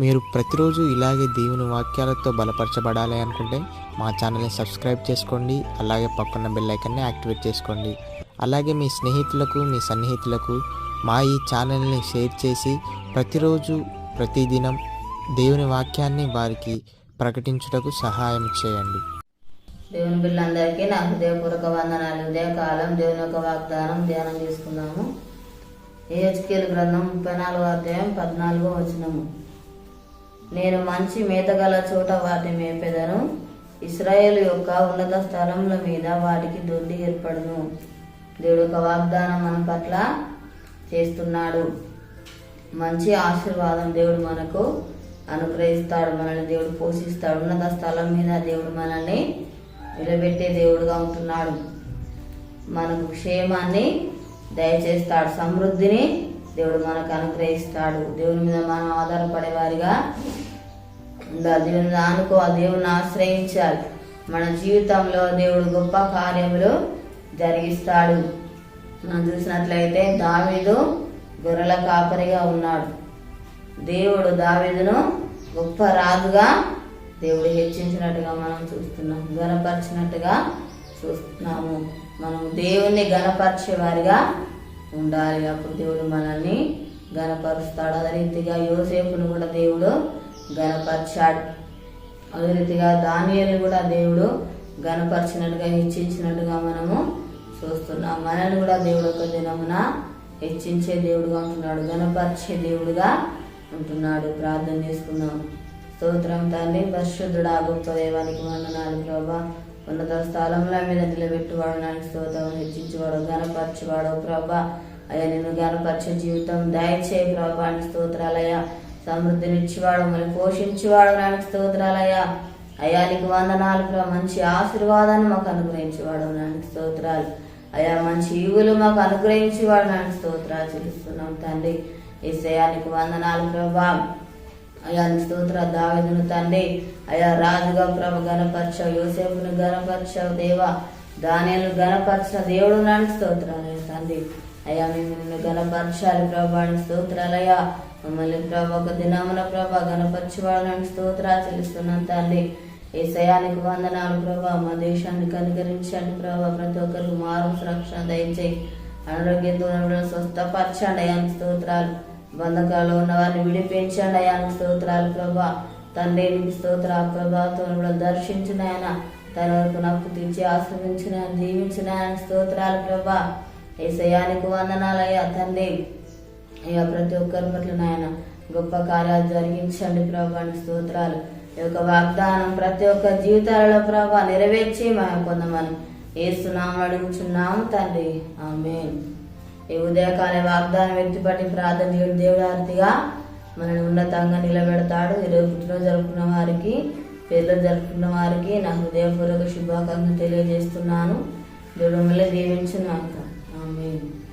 మీరు ప్రతిరోజు ఇలాగే దేవుని వాక్యాలతో బలపరచబడాలి అనుకుంటే మా ఛానల్ని సబ్స్క్రైబ్ చేసుకోండి అలాగే పక్కన బెల్ ఐకన్ని యాక్టివేట్ చేసుకోండి. అలాగే మీ స్నేహితులకు మీ సన్నిహితులకు మా ఈ ఛానల్ని షేర్ చేసి ప్రతిరోజు ప్రతిదినం దేవుని వాక్యాన్ని వారికి ప్రకటించుటకు సహాయం చేయండి. దేవుని బిళ్ళందరికీ నా హృదయపూర్వక వందనాలు. ఉదయకాలం దేవుని యొక్క వాగ్దానం ధ్యానం చేసుకుందాము. ఏహెచ్కేల్ గ్రంథం ముప్పై నాలుగో అధ్యాయం పద్నాలుగో వచనము. నేను మంచి మేతగల చోట వాటి మేపెదను. ఇస్రాయేల్ యొక్క ఉన్నత స్థలముల మీద వాటికి దొడ్డి ఏర్పడును. దేవుడు ఒక వాగ్దానం మన పట్ల చేస్తున్నాడు. మంచి ఆశీర్వాదం దేవుడు మనకు అనుగ్రహిస్తాడు మనల్ని దేవుడు పోషిస్తాడు. ఉన్నత స్థలం మీద దేవుడు మనల్ని నిలబెట్టే దేవుడుగా ఉంటున్నాడు. మనకు క్షేమాన్ని దయచేస్తాడు. సమృద్ధిని దేవుడు మనకు అనుగ్రహిస్తాడు. దేవుని మీద మనం ఆధారపడే వారిగా దేవుని మీద ఆ దేవుని ఆశ్రయించాలి. మన జీవితంలో దేవుడు గొప్ప కార్యములు జరిగిస్తాడు. మనం చూసినట్లయితే దావీదు గొర్రెల కాపరిగా ఉన్నాడు. దేవుడు దావీదును గొప్ప రాజుగా దేవుడు హెచ్చించినట్టుగా మనం చూస్తున్నాం. గనపరిచినట్టుగా చూస్తున్నాము. మనం దేవుణ్ణి గనపరిచే వారిగా ఉండాలి. అప్పుడు దేవుడు మనల్ని గనపరుస్తాడు అదే రీతిగా యోసేపును కూడా దేవుడు గనపరిచాడు అదే రీతిగా దానియలు కూడా దేవుడు గనపరిచినట్టుగా హెచ్చించినట్టుగా మనము చూస్తున్నాం. మనల్ని కూడా దేవుడు ఒక దినమున హెచ్చించే దేవుడుగా ఉంటున్నాడు గనపరిచే దేవుడుగా ఉంటున్నాడు. ప్రార్థన చేసుకుందాం. స్తోత్రం తండ్రి పరిశుద్ధుడా గొప్ప దేవానికి వందనాలు ప్రభా. ఉన్నత స్థలంలో మీద నిలబెట్టువాడు నాకు స్తోత్రం హెచ్చించేవాడు గనపరచేవాడు ప్రభా. అయ్యా నేను గనపరిచే జీవితం దయచేయ ప్రభా అని స్తోత్రాలయ్యా. సమృద్ధినిచ్చేవాడు మళ్ళీ పోషించేవాడు నానికి స్తోత్రాలయ్యా. అయ్యా నీకు వందనాలు మంచి ఆశీర్వాదాన్ని మాకు అనుగ్రహించేవాడు నానికి స్తోత్రాలు. అయ్యా మంచి ఈవులు మాకు అనుగ్రహించేవాడు నానికి స్తోత్రాలు చూపిస్తున్నాం తండ్రి. ఏసయానికి వందనాలు ప్రభా. అయా నీ స్తోత్ర దావేదును తండ్రి. అయా రాజుగా ప్రభ గణపరచవు యోసేపును గణపరచవు దేవా. దానిలు గణపరిచిన దేవుడు నానికి స్తోత్రాలయ తండ్రి. అయ్యా మేము నిన్ను గణపరచాలి ప్రభాని స్తోత్రాలయ్యా మమ్మల్ని ప్రభా ఒక దినమున ప్రభా గణపరచేవాళ్ళని స్తోత్రాలు చెల్లిస్తున్నాను తల్లి ఏ సయానికి వందనాలు ప్రభా మా దేశాన్ని కనుగరించండి ప్రభా ప్రతి ఒక్కరికి మారు రక్షణ దయచేయి. అనారోగ్య దూరంలో స్వస్థపరచండి అయ్యా స్తోత్రాలు. బంధకాలు ఉన్న వారిని విడిపించండి అయ్యా స్తోత్రాలు ప్రభా. తండ్రి నీకు స్తోత్ర ప్రభాతో దర్శించిన ఆయన తన వరకు నప్పు తీర్చి ఆశ్రమించిన దీవించిన ఆయన స్తోత్రాలు ప్రభా. ఏ వందనాలయ్యా తండ్రి. అయ్యా ప్రతి ఒక్కరి పట్ల నాయన గొప్ప కార్యాలు జరిగించండి ప్రభాని స్తోత్రాలు. ఈ యొక్క వాగ్దానం ప్రతి ఒక్క జీవితాలలో ప్రభా నెరవేర్చి మా కొందమని ఏస్తున్నాం అడుగుచున్నాము తండ్రి. ఆమె ఈ ఉదయకాల వాగ్దానం ఎత్తిపట్టి ప్రార్థన చేయడం దేవుడు మనల్ని ఉన్నతంగా నిలబెడతాడు. ఇరవై పుట్టినరోజు జరుపుకున్న వారికి పేర్లు జరుపుకున్న వారికి నా హృదయపూర్వక శుభాకాంక్షలు తెలియజేస్తున్నాను. దేవుడు మళ్ళీ దీవించిన Amen.